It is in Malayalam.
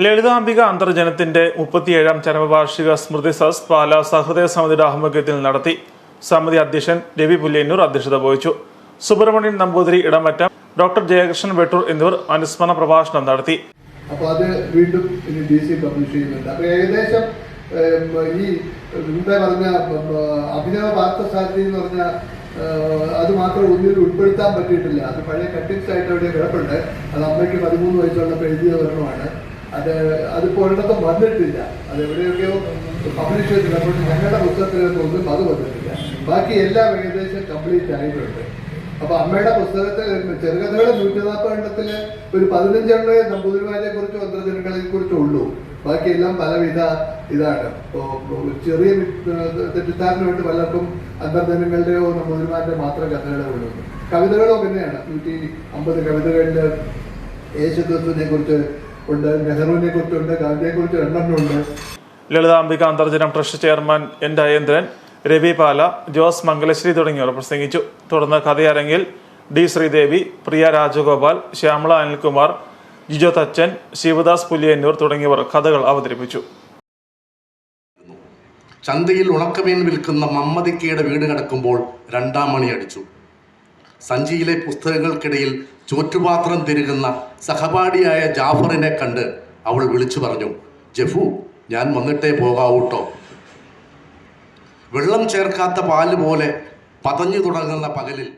ലളിതാംബിക അന്തർജനത്തിന്റെ മുപ്പത്തിയേഴാം ചരമവാർഷിക സ്മൃതി സസ് പാല സഹൃദയ സമിതിയുടെ ആഭിമുഖ്യത്തിൽ നടത്തി സമിതി അധ്യക്ഷൻ രവി പുല്ലേന്നൂർ അധ്യക്ഷത വഹിച്ചു. സുബ്രഹ്മണ്യൻ നമ്പൂതിരി ഇടമറ്റം ഡോക്ടർ ജയകൃഷ്ണൻ വെട്ടൂർ എന്നിവർ അനുസ്മരണ പ്രഭാഷണം നടത്തി. അപ്പോൾ അത് വീണ്ടും ഇനി പബ്ലിഷ് അപ്പോൾ ഏകദേശം ഈ പറഞ്ഞ അഭിനവ പാർത്ഥസാരഥി എന്ന് പറഞ്ഞ അത് മാത്രം ഒന്നിൽ ഉൾപ്പെടുത്താൻ പറ്റിയിട്ടില്ല. അത് പഴയ കട്ടിങ്സ് ആയിട്ട് അവിടെ കിടപ്പുണ്ട്. അത് അമ്മയ്ക്ക് പതിമൂന്ന് വയസ്സുള്ളപ്പോൾ എഴുതിയ ഒരെണ്ണമാണ്. അത് അതിപ്പോൾ ഒരിടത്തും വന്നിട്ടില്ല. അത് എവിടെയൊക്കെയോ പബ്ലിഷ് ചെയ്തിട്ടുണ്ട്. അപ്പോൾ ഞങ്ങളുടെ പുസ്തകത്തിലൊന്നും ഒന്നും അത് വന്നിട്ടില്ല. ബാക്കി എല്ലാ ഏകദേശം കംപ്ലീറ്റ് ആയിട്ടുണ്ട്. അപ്പൊ അമ്മയുടെ പുസ്തകത്തിൽ ചെറുകഥകൾ നൂറ്റി നാൽപ്പത് എണ്ണത്തിൽ ഒരു പതിനഞ്ചെണ്ണേ നമ്പൂതിരിമാരെ കുറിച്ചും അന്തർജനങ്ങളെ കുറിച്ചും ഉള്ളൂ. ബാക്കിയെല്ലാം പലവിധ ഇതാണ്. ചെറിയ തെറ്റിദ്ധാരണമായിട്ട് പലർക്കും അന്തർജനങ്ങളുടെയോ നമ്പൂതിരിമാരുടെ മാത്രം കഥകളെ ഉള്ളൂ. കവിതകളോ പിന്നെയാണ്. നൂറ്റി അമ്പത് കവിതകളിൽ യേശുദത്തിനെ കുറിച്ച് ഉണ്ട് നെഹ്റുവിനെ കുറിച്ചുണ്ട് ഗാന്ധിയെ കുറിച്ച് രണ്ടെണ്ണമുണ്ട് Lalithambika Antharjanam trust chairman N Rajendran Ravi Pala Jose Mangalasree തുടങ്ങിയവർ പ്രസംഗിച്ചു. തുടർന്ന് കഥയരങ്ങിൽ ഡി ശ്രീദേവി പ്രിയ രാജഗോപാൽ ശ്യാമള അനിൽകുമാർ ജിജോ തച്ചൻ ശിവദാസ് പുലിയന്നൂർ തുടങ്ങിയവർ കഥകൾ അവതരിപ്പിച്ചു. ചന്തയിൽ ഉണക്കമീൻ വിൽക്കുന്ന മമ്മദിക്കയുടെ വീട് കിടക്കുമ്പോൾ രണ്ടാം മണി അടിച്ചു. സഞ്ചിയിലെ പുസ്തകങ്ങൾക്കിടയിൽ ചോറ്റുപാത്രം തിരുകുന്ന സഹപാഠിയായ ജാഫറിനെ കണ്ട് അവൾ വിളിച്ചു പറഞ്ഞു ജഫു ഞാൻ വന്നിട്ടേ പോകാവൂട്ടോ വെള്ളം ചേർക്കാത്ത പാൽ പോലെ പതഞ്ഞു തുടങ്ങുന്ന പകലിൽ